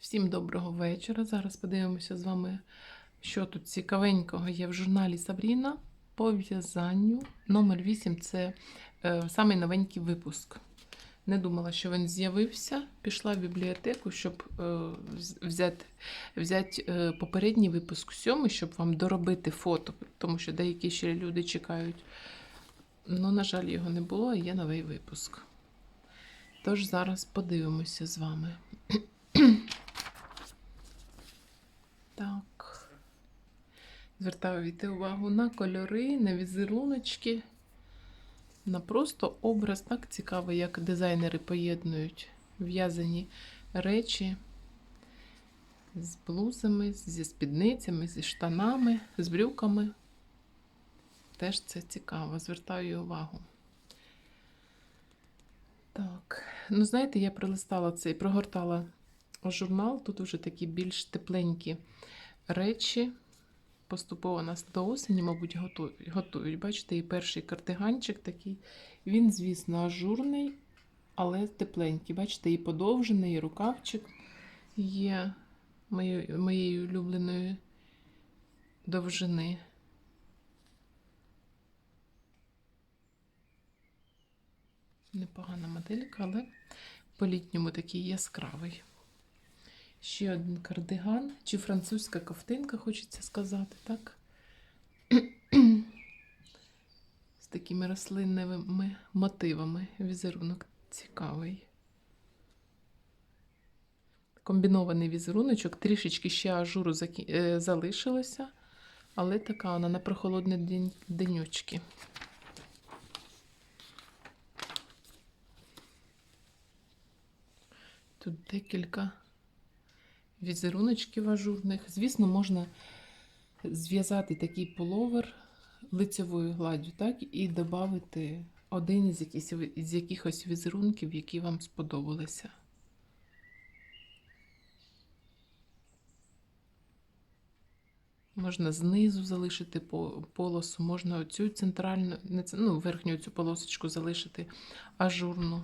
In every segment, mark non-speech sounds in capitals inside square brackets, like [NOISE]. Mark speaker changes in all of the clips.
Speaker 1: Всім доброго вечора. Зараз подивимося з вами, що тут цікавенького є в журналі Сабріна по в'язанню. Номер 8 це е, самий новенький випуск. Не думала, що він з'явився. Пішла в бібліотеку, щоб е, взяти, взяти е, попередній випуск сьомий, щоб вам доробити фото, тому що деякі ще люди чекають. Ну, на жаль, його не було, а є новий випуск. Тож зараз подивимося з вами. Так. Звертаєте увагу на кольори, на візеруночки, на просто образ. Так цікаво, як дизайнери поєднують в'язані речі з блузами, зі спідницями, зі штанами, з брюками. Теж це цікаво, звертаю увагу. Так, ну знаєте, я пролистала цей, прогортала журнал. Тут вже такі більш тепленькі речі. Поступово нас до осені, мабуть, готують. Бачите, і перший кардиганчик такий. Він, звісно, ажурний, але тепленький. Бачите, і подовжений, і рукавчик є моєї, моєї улюбленої довжини. Непогана моделька, але по-літньому такий яскравий. Ще один кардиган, чи французька ковтинка, хочеться сказати, так? З такими рослинними мотивами. Візерунок цікавий. Комбінований візеруночок, трішечки ще ажуру е, залишилося, але така вона на прохолодні денючки. Тут декілька візеруночків ажурних. Звісно, можна зв'язати такий пуловер лицевою гладдю, так, і додати один із, якісь, із якихось візерунків, які вам сподобалися. Можна знизу залишити по- полосу, можна оцю центральну, ну, верхню цю полосочку залишити ажурну.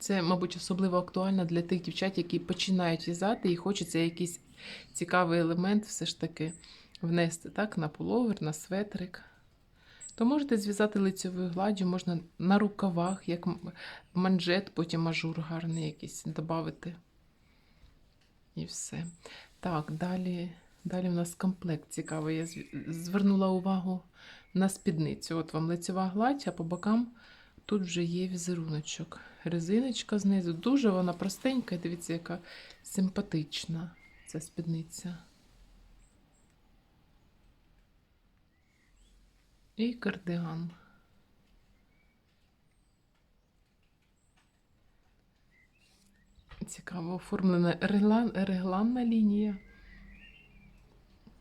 Speaker 1: Це, мабуть, особливо актуально для тих дівчат, які починають в'язати і хочеться якийсь цікавий елемент все ж таки внести так, на пуловер, на светрик. То можете зв'язати лицевою гладдю, можна на рукавах, як манжет, потім ажур гарний якийсь додати. І все. Так, далі, далі в нас комплект цікавий. Я звернула увагу на спідницю. От вам лицева гладь, а по бокам Тут вже є візеруночок. Резиночка знизу. Дуже вона простенька. Дивіться, яка симпатична ця спідниця. І кардиган. Цікаво оформлена реглан, регланна лінія.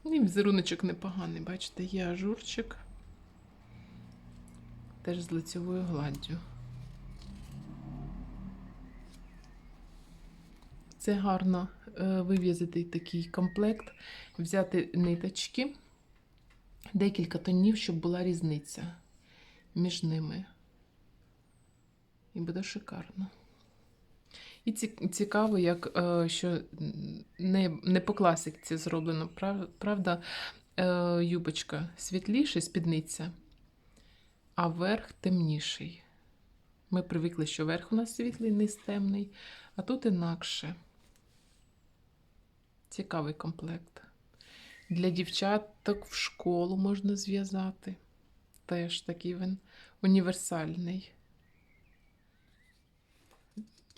Speaker 1: І візеруночок непоганий. Бачите, є ажурчик теж з лицевою гладдю. Це гарно е, вив'язати такий комплект, взяти ниточки, декілька тонів, щоб була різниця між ними. І буде шикарно. І цікаво, як е, що не, не по класиці зроблено. Правда, е, юбочка світліша, спідниця а верх темніший. Ми привикли, що верх у нас світлий, низ темний, а тут інакше. Цікавий комплект. Для дівчаток в школу можна зв'язати. Теж такий він універсальний.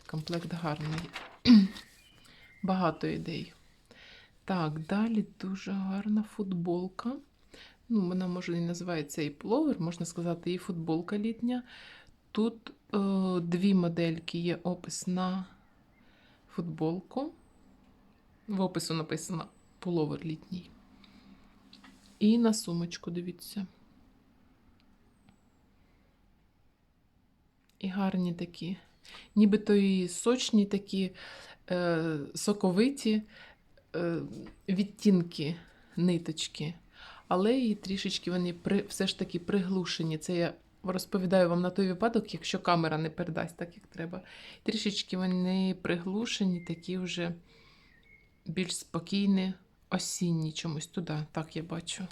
Speaker 1: Комплект гарний. Багато ідей. Так, далі дуже гарна футболка. Ну, вона може і називається і пловер, можна сказати, і футболка літня. Тут е, дві модельки є опис на футболку. В опису написано пуловер літній. І на сумочку, дивіться. І гарні такі. Нібито і сочні такі е, соковиті е, відтінки ниточки але і трішечки вони при, все ж таки приглушені. Це я розповідаю вам на той випадок, якщо камера не передасть так, як треба. Трішечки вони приглушені, такі вже більш спокійні, осінні чомусь туди. Так я бачу.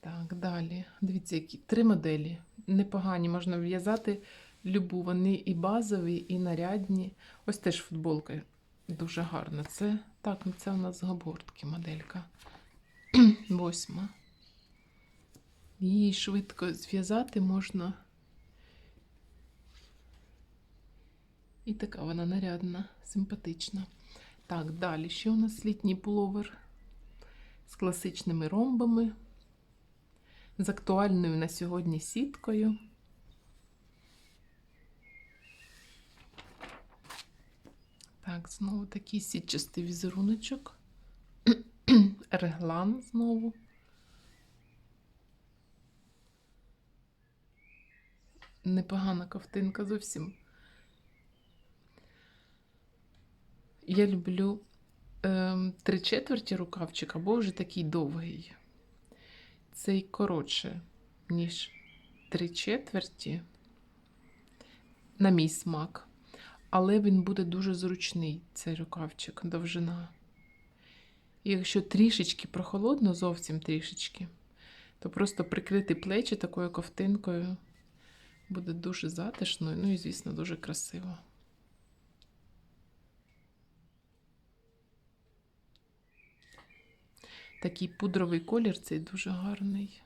Speaker 1: Так, далі. Дивіться, які три моделі. Непогані, можна в'язати любу. Вони і базові, і нарядні. Ось теж футболка дуже гарна. Це так, ну це у нас з обгортки моделька. [CLEARS THROAT] Восьма. Її швидко зв'язати можна. І така вона нарядна, симпатична. Так, далі ще у нас літній пуловер з класичними ромбами, з актуальною на сьогодні сіткою. Так, знову такий сітчастий візеруночок. [CLEARS THROAT] Реглан знову. Непогана ковтинка зовсім. Я люблю ем, три четверті рукавчик або вже такий довгий. Цей коротше, ніж три четверті, на мій смак. Але він буде дуже зручний, цей рукавчик, довжина. Якщо трішечки прохолодно, зовсім трішечки, то просто прикрити плечі такою ковтинкою буде дуже затишно, ну і, звісно, дуже красиво. Такий пудровий колір, цей дуже гарний.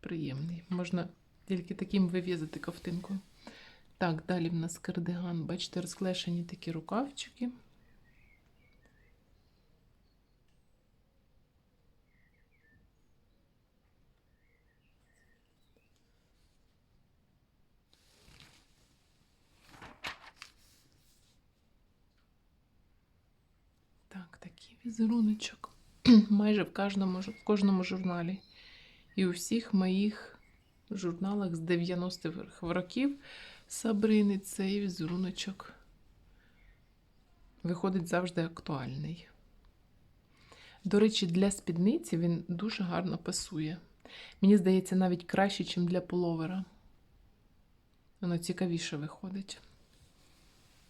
Speaker 1: Приємний. Можна тільки таким вив'язати ковтинку. Так, далі в нас кардиган. Бачите, розклешені такі рукавчики. Так, такий візеруночок. [CLEARS THROAT] Майже в кожному, в кожному журналі. І у всіх моїх журналах з 90-х років Сабрини цей візеруночок виходить завжди актуальний. До речі, для спідниці він дуже гарно пасує. Мені здається, навіть краще, ніж для пуловера. Воно цікавіше виходить.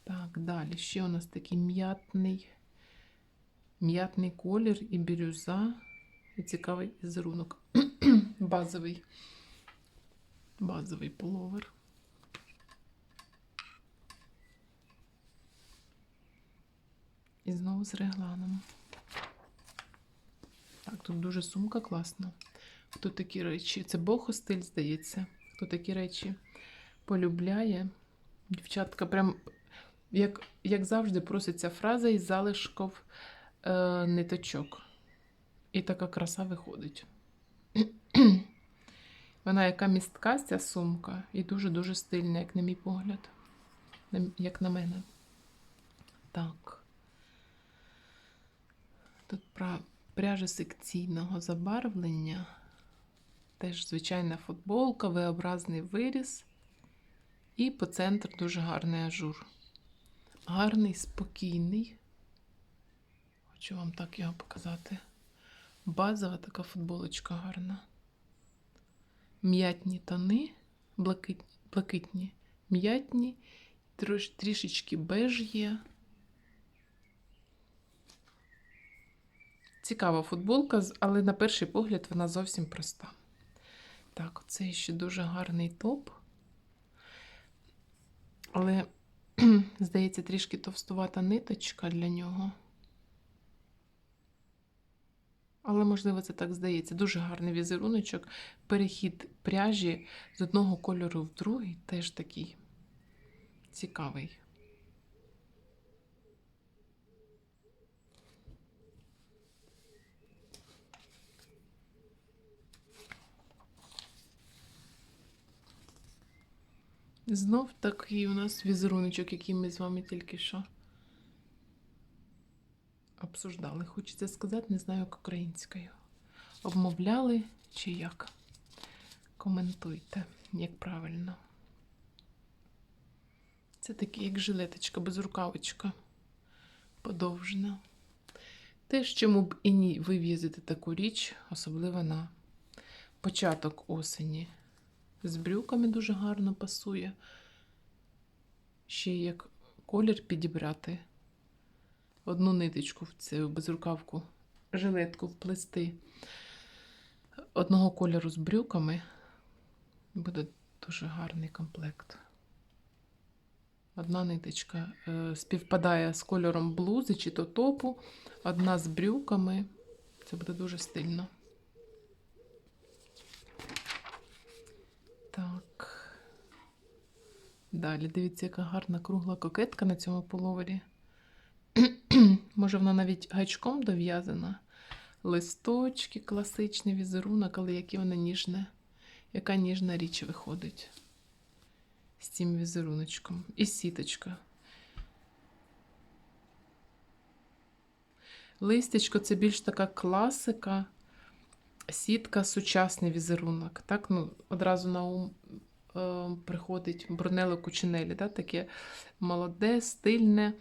Speaker 1: Так, далі. Ще у нас такий м'ятний, м'ятний колір і бірюза. І цікавий візерунок. [CLEARS THROAT] Базовий. Базовий пуловер. І знову з регланом. Так, тут дуже сумка класна. Хто такі речі? Це бохо стиль, здається. Хто такі речі полюбляє. Дівчатка, прям, як, як завжди, проситься фраза із залишків е, ниточок. І така краса виходить. [CLEARS THROAT] Вона яка містка, ця сумка, і дуже-дуже стильна, як на мій погляд. Як на мене. Так. Тут пряжа секційного забарвлення. Теж звичайна футболка, V-образний виріз. І по центру дуже гарний ажур. Гарний, спокійний. Хочу вам так його показати. Базова така футболочка гарна. М'ятні тони, блакитні, блакитні, м'ятні, трішечки беж є. Цікава футболка, але на перший погляд вона зовсім проста. Так, це ще дуже гарний топ. Але, [CLEARS THROAT] здається, трішки товстувата ниточка для нього. Але, можливо, це так здається. Дуже гарний візеруночок. Перехід пряжі з одного кольору в другий теж такий цікавий. Знов такий у нас візеруночок, який ми з вами тільки що обсуждали. Хочеться сказати, не знаю, як українською. Обмовляли чи як? Коментуйте, як правильно. Це такий, як жилеточка, без рукавичка. Подовжена. Теж чому б і ні вив'язати таку річ, особливо на початок осені. З брюками дуже гарно пасує. Ще як колір підібрати. Одну ниточку в цю безрукавку, жилетку вплести одного кольору з брюками. Буде дуже гарний комплект. Одна ниточка е, співпадає з кольором блузи чи то топу, одна з брюками. Це буде дуже стильно. Так. Далі, дивіться, яка гарна кругла кокетка на цьому половері. [CLEARS THROAT] Може, вона навіть гачком дов'язана. Листочки, класичний візерунок, але яке вона ніжне. Яка ніжна річ виходить з цим візеруночком. І сіточка. Листячко це більш така класика, сітка, сучасний візерунок. Так, ну, одразу на ум е, приходить Брунело Кучинелі, да? таке молоде, стильне,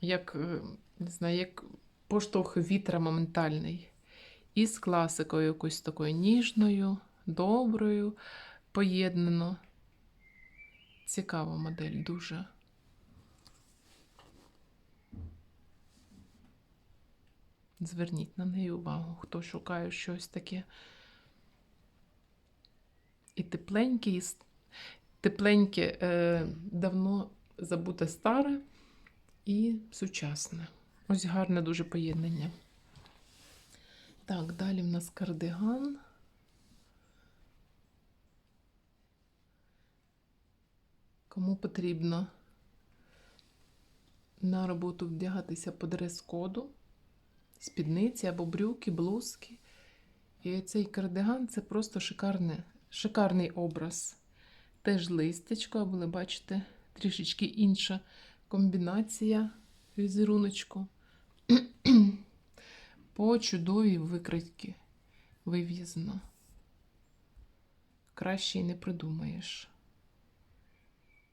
Speaker 1: як, е, не знаю, як поштовх вітра моментальний. І з класикою якоюсь такою ніжною, доброю, поєднано. Цікава модель дуже. Зверніть на неї увагу, хто шукає щось таке. І тепленьке, і тепленьке, е, давно забуте старе і сучасне. Ось гарне дуже поєднання. Так, далі в нас кардиган. Кому потрібно на роботу вдягатися по дрес-коду, спідниці або брюки, блузки. І цей кардиган це просто шикарне, шикарний образ. Теж листячко, ви бачите, трішечки інша комбінація візеруночку. [CLEARS THROAT] По чудовій викритки вив'язано. Краще й не придумаєш.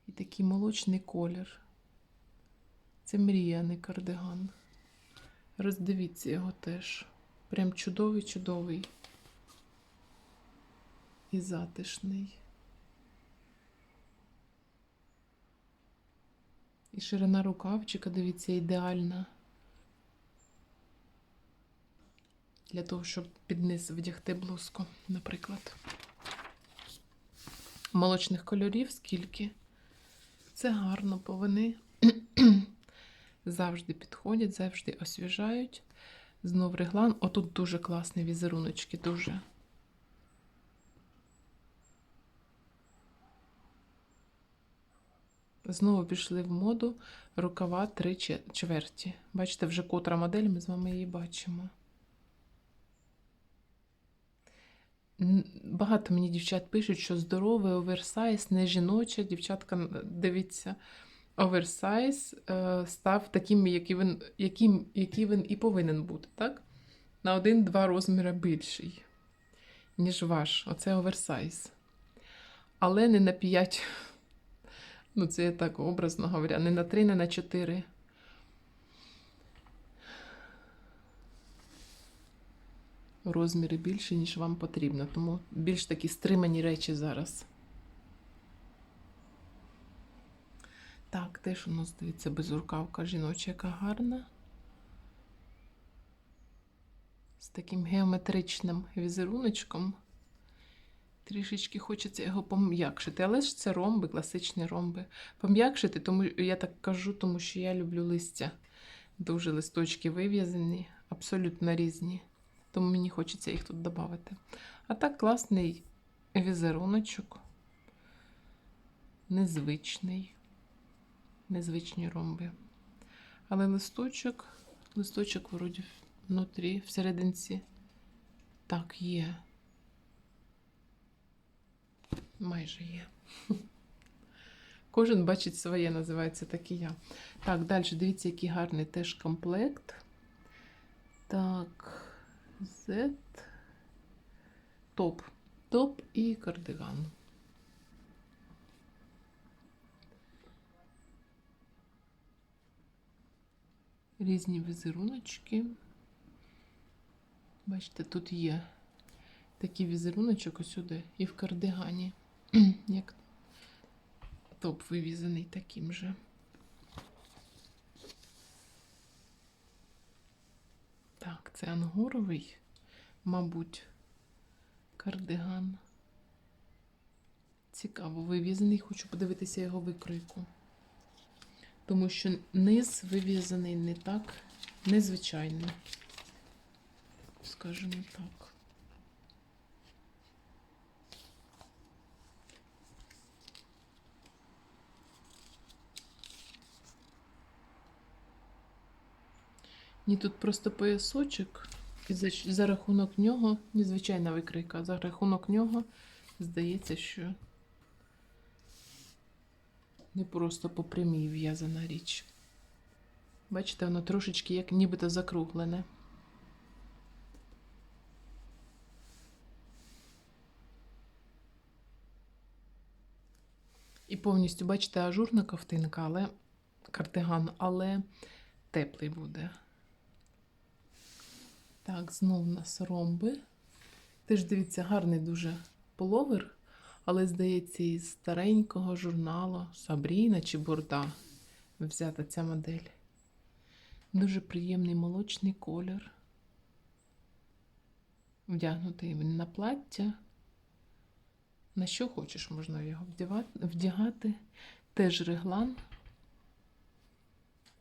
Speaker 1: І такий молочний колір. Це мріяний кардиган. Роздивіться його теж. Прям чудовий, чудовий. І затишний. І ширина рукавчика, дивіться, ідеальна. Для того, щоб під низ вдягти блузку, наприклад. Молочних кольорів скільки. Це гарно, бо вони [CLEARS THROAT] завжди підходять, завжди освіжають. Знов реглан. Отут дуже класні візеруночки, дуже. Знову пішли в моду рукава три чверті. Бачите, вже котра модель, ми з вами її бачимо. Багато мені дівчат пишуть, що здоровий оверсайз, не жіноча. Дівчатка, дивіться, оверсайз е, став таким, який він, яким, який він і повинен бути, так? На один-два розміри більший, ніж ваш. Оце оверсайз. Але не на 5, ну це я так образно говоря, не на 3, не на 4. Розміри більші, ніж вам потрібно. Тому більш такі стримані речі зараз. Так, теж у нас дивіться безрукавка жіноча, яка гарна. З таким геометричним візеруночком. Трішечки хочеться його пом'якшити. Але ж це ромби, класичні ромби. Пом'якшити, тому я так кажу, тому що я люблю листя. Дуже листочки вив'язані, абсолютно різні. Тому мені хочеться їх тут додати. А так класний візеруночок. Незвичний. Незвичні ромби. Але листочок, листочок вроді внутрі, всерединці. Так, є. Майже є. [LAUGHS] Кожен бачить своє, називається так і я. Так, далі дивіться, який гарний теж комплект. Так, Z. Топ. Топ і кардиган. Різні візеруночки. Бачите, тут є такий візеруночок усюди і в кардигані, [CLEARS THROAT] як топ вивізаний таким же. Так, це ангоровий, мабуть, кардиган. Цікаво, вивізаний, хочу подивитися його викройку. Тому що низ вивізаний не так незвичайно. Скажімо так. Ні, тут просто поясочок, і за, за рахунок нього, незвичайна викрийка, за рахунок нього здається, що не просто по прямій в'язана річ. Бачите, воно трошечки як нібито закруглене. І повністю, бачите, ажурна ковтинка, але кардиган, але теплий буде. Так, знов у нас ромби. Теж дивіться, гарний дуже половер, але, здається, із старенького журналу Сабріна чи Бурда взята ця модель. Дуже приємний молочний колір. Вдягнутий він на плаття. На що хочеш, можна його вдягати. Теж реглан.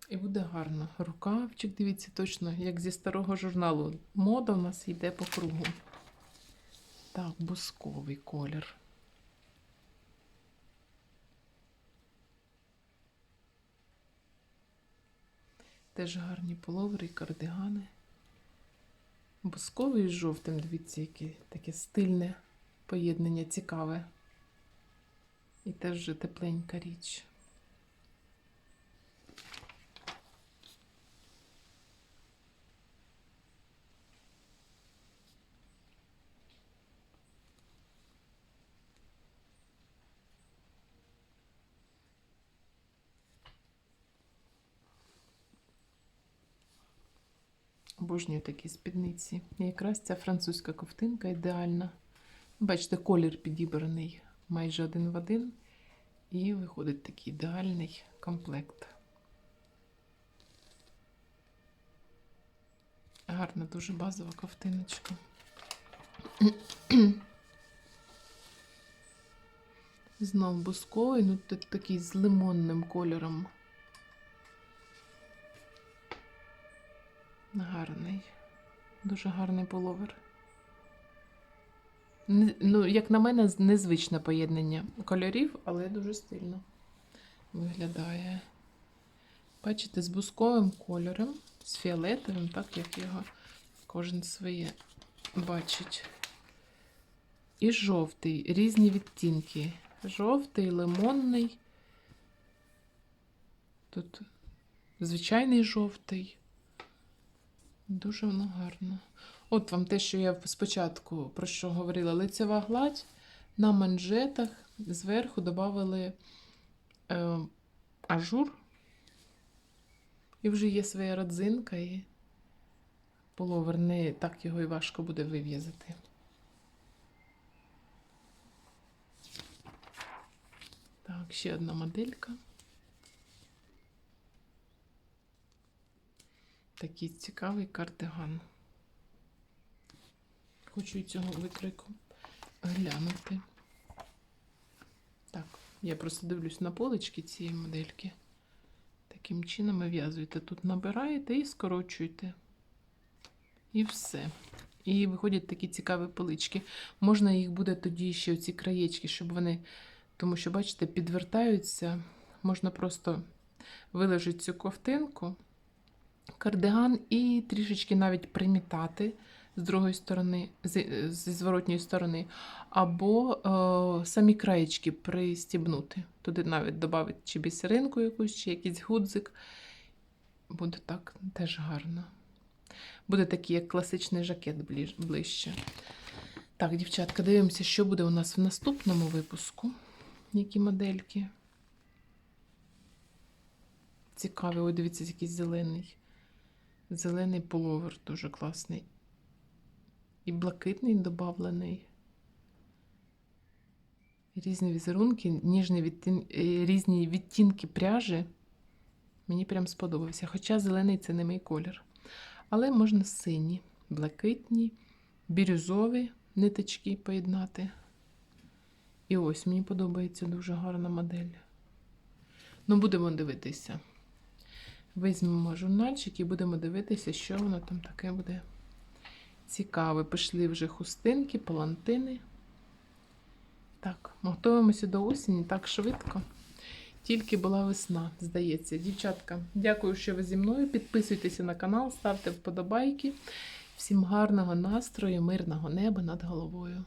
Speaker 1: І буде гарно. Рукавчик, дивіться, точно, як зі старого журналу. Мода у нас йде по кругу. Так, бусковий колір. Теж гарні половери і кардигани. Бусковий з жовтим, дивіться, яке таке стильне поєднання, цікаве. І теж вже тепленька річ. Обожнюю такі спідниці. І якраз ця французька ковтинка ідеальна. Бачите, колір підібраний майже один в один. І виходить такий ідеальний комплект. Гарна, дуже базова ковтиночка. Знов бусковий, ну тут такий з лимонним кольором. Гарний. Дуже гарний половер. Не- Ну, як на мене, незвичне поєднання кольорів, але дуже стильно виглядає. Бачите, з бусковим кольором, з фіолетовим, так як його кожен своє бачить. І жовтий, різні відтінки. Жовтий, лимонний. Тут звичайний жовтий. Дуже воно гарно. От вам те, що я спочатку про що говорила, лицева гладь на манжетах зверху додали е, ажур. І вже є своя родзинка, і половер не так його і важко буде вив'язати. Так, ще одна моделька. Такий цікавий кардиган. Хочу цього викрику глянути. Так, я просто дивлюсь на полички цієї модельки. Таким чином вив'язуєте. Тут набираєте і скорочуєте. І все. І виходять такі цікаві полички. Можна їх буде тоді ще ці краєчки, щоб вони, тому що, бачите, підвертаються. Можна просто виложити цю ковтинку кардиган і трішечки навіть примітати з другої сторони, зі зворотньої сторони, або е, самі краєчки пристібнути. Туди навіть додати чи бісеринку якусь, чи якийсь гудзик. Буде так теж гарно. Буде такий, як класичний жакет ближче. Так, дівчатка, дивимося, що буде у нас в наступному випуску. Які модельки. Цікавий, ой, дивіться, якийсь зелений. Зелений половер дуже класний. І блакитний додавлений. Різні візерунки, ніжні відтін... е, різні відтінки пряжі. Мені прям сподобався. Хоча зелений це не мій колір. Але можна сині, блакитні, бірюзові ниточки поєднати. І ось мені подобається дуже гарна модель. Ну, будемо дивитися. Візьмемо журнальчик і будемо дивитися, що воно там таке буде цікаве. Пішли вже хустинки, палантини. Так, готуємося до осені так швидко. Тільки була весна, здається. Дівчатка, дякую, що ви зі мною. Підписуйтеся на канал, ставте вподобайки. Всім гарного настрою, мирного неба над головою.